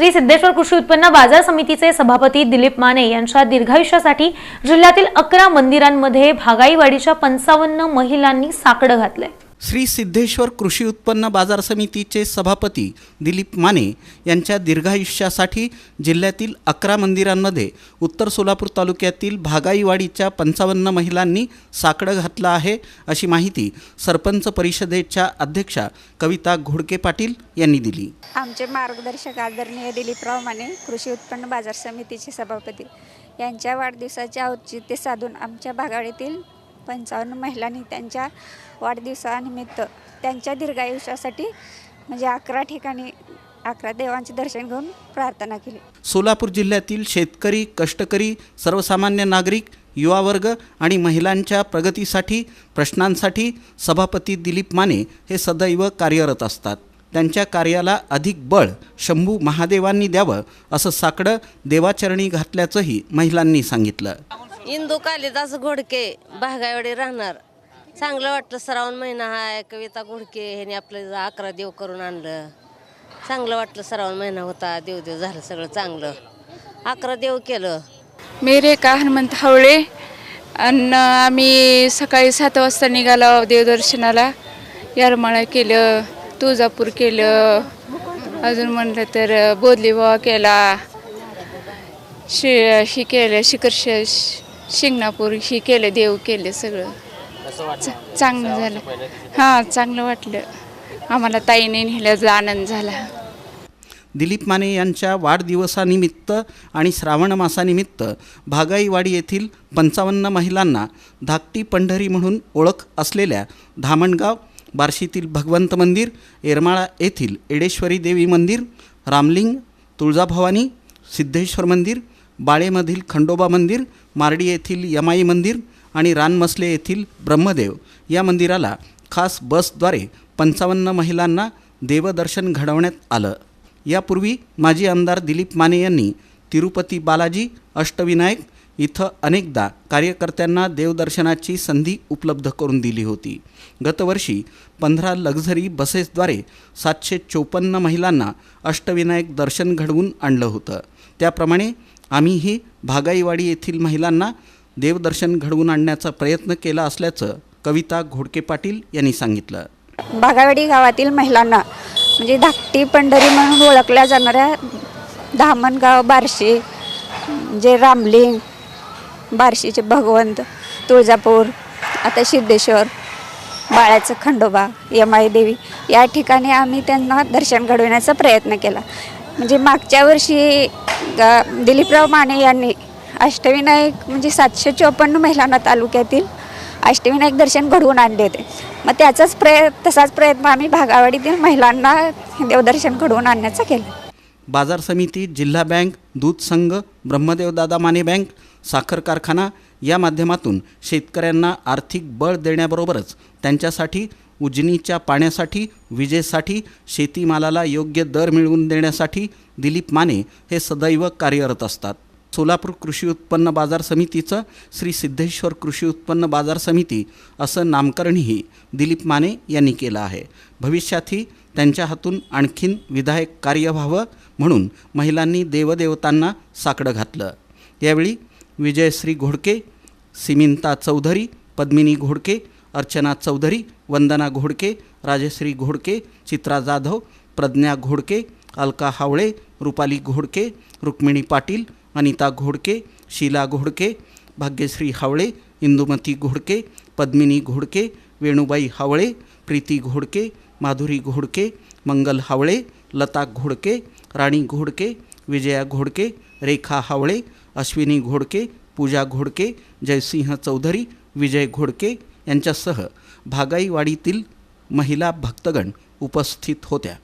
श्री सिद्धेश्वर कृषी उत्पन्न बाजार समितीचे सभापती दिलीप माने यांच्या दीर्घायुष्यासाठी जिल्ह्यातील अकरा मंदिरांमध्ये भागाईवाडीच्या पंचावन्न महिलांनी साकडं घातलंय. श्री सिद्धेश्वर कृषी उत्पन्न बाजार समितीचे सभापती दिलीप माने यांच्या दीर्घायुष्यासाठी जिल्ह्यातील अकरा मंदिरांमध्ये उत्तर सोलापूर तालुक्यातील भागाईवाडीच्या पंचावन्न महिलांनी साकडं घातलं आहे अशी माहिती सरपंच परिषदेच्या अध्यक्षा कविता घोडके पाटील यांनी दिली. आमचे मार्गदर्शक आदरणीय दिलीपराव माने कृषी उत्पन्न बाजार समितीचे सभापती यांच्या वाढदिवसाचे औचित्य साधून आमच्या भागाडीतील पंचावन्न महिलांनी त्यांच्या वाढदिवसानिमित्त त्यांच्या दीर्घायुष्यासाठी म्हणजे अकरा ठिकाणी अकरा देवांचे दर्शन घेऊन प्रार्थना केली. सोलापूर जिल्ह्यातील शेतकरी कष्टकरी सर्वसामान्य नागरिक युवा वर्ग आणि महिलांच्या प्रगतीसाठी प्रश्नांसाठी सभापती दिलीप माने हे सदैव कार्यरत असतात. त्यांच्या कार्याला अधिक बळ शंभू महादेवांनी द्यावं असं साकडं देवाचरणी घातल्याचंही महिलांनी सांगितलं. इंदू कालिदास घोडके भागावडे राहणार. चांगलं वाटलं श्रावण महिना हा कविता घोडके ह्याने आपलं अकरा देव करून आणलं. चांगलं वाटलं श्रावण महिना होता देव देव झालं सगळं चांगलं. अकरा देव केलं. मी रेखा हनुमंत हावळे? आणि आम्ही सकाळी सात वाजता निघालो देवदर्शनाला. यरमाळा केलं तुळजापूर केलं. अजून म्हणलं तर बोधलीबावा केला. शि ही केलं शिखर श- शिंगणापूर ही केलं देव केले सगळं. चा- चांगलं झालं. हां चांगलं वाटलं. आम्हाला ताईने नेल्याचा आनंद झाला. दिलीप माने यांच्या वाढदिवसानिमित्त आणि श्रावण मासानिमित्त भागाईवाडी येथील पंचावन्न महिलांना धाकटी पंढरी म्हणून ओळख असलेल्या धामणगाव बार्शीतील भगवंत मंदिर येरमाळा येथील एडेश्वरी देवी मंदिर रामलिंग तुळजाभवानी सिद्धेश्वर मंदिर बाळेमधील खंडोबा मंदिर मार्डी येथील यमाई मंदिर आणि रानमसले येथील ब्रह्मदेव या मंदिराला खास बसद्वारे पंचावन्न महिलांना देवदर्शन घडवण्यात आलं. यापूर्वी माजी आमदार दिलीप माने यांनी तिरुपती बालाजी अष्टविनायक इथं अनेकदा कार्यकर्त्यांना देवदर्शनाची संधी उपलब्ध करून दिली होती. गतवर्षी पंधरा लक्झरी बसेसद्वारे सातशे चोपन्न महिलांना अष्टविनायक दर्शन घडवून आणलं होतं. त्याप्रमाणे आम्हीही भागाईवाडी येथील महिलांना देवदर्शन घडवून आणण्याचा प्रयत्न केला असल्याचं कविता घोडके पाटील यांनी सांगितलं. बागावाडी गावातील महिलांना म्हणजे धाकटी पंढरी म्हणून ओळखल्या जाणाऱ्या धामणगाव बार्शी म्हणजे रामलिंग बार्शीचे भगवंत तुळजापूर आता सिद्धेश्वर बाळ्याचं खंडोबा यमाई देवी या ठिकाणी आम्ही त्यांना दर्शन घडविण्याचा प्रयत्न केला. म्हणजे मागच्या वर्षी ग- दिलीपराव माने यांनी अष्टविनायक म्हणजे सातशे चोपन्न महिलांना तालुक्यातील अष्टविनायक दर्शन घडवून आणले होते. मग त्याचाच प्रय तसाच प्रयत्न आम्ही भागावाडीतील महिलांना देवदर्शन घडवून आणण्याचा केला. बाजार समिती जिल्हा बँक दूध संघ ब्रह्मदेवदादा माने बँक साखर कारखाना या माध्यमातून शेतकऱ्यांना आर्थिक बळ देण्याबरोबरच त्यांच्यासाठी उजनीच्या पाण्यासाठी विजेसाठी शेतीमालाला योग्य दर मिळवून देण्यासाठी दिलीप माने हे सदैव कार्यरत असतात. सोलापूर कृषी उत्पन्न बाजार समितीचं श्री सिद्धेश्वर कृषी उत्पन्न बाजार समिती असं नामकरणही दिलीप माने यांनी केलं आहे. भविष्यातही त्यांच्या हातून आणखीन विधायक कार्य व्हावं म्हणून महिलांनी देवदेवतांना साकडं घातलं. यावेळी विजयश्री घोडके सिमिंता चौधरी पद्मिनी घोडके अर्चना चौधरी वंदना घोडके, राजश्री घोडके, चित्रा जाधव, प्रज्ञा घोडके, अलका हावळे रुपाली घोडके, रुक्मिणी पाटील, अनिता घोडके, शीला घोडके, भाग्यश्री हावळे इंदुमती घोडके, पद्मिनी घोडके, वेणुबाई हावळे प्रीती घोडके, माधुरी घोडके, मंगल हावळे लता घोडके, राणी घोडके, विजया घोडके, रेखा हावळे अश्विनी घोडके, पूजा घोडके, जयसिंह चौधरी, विजय घोडके यांच्यासह भागाईवाडीतील महिला भक्तगण उपस्थित होत्या.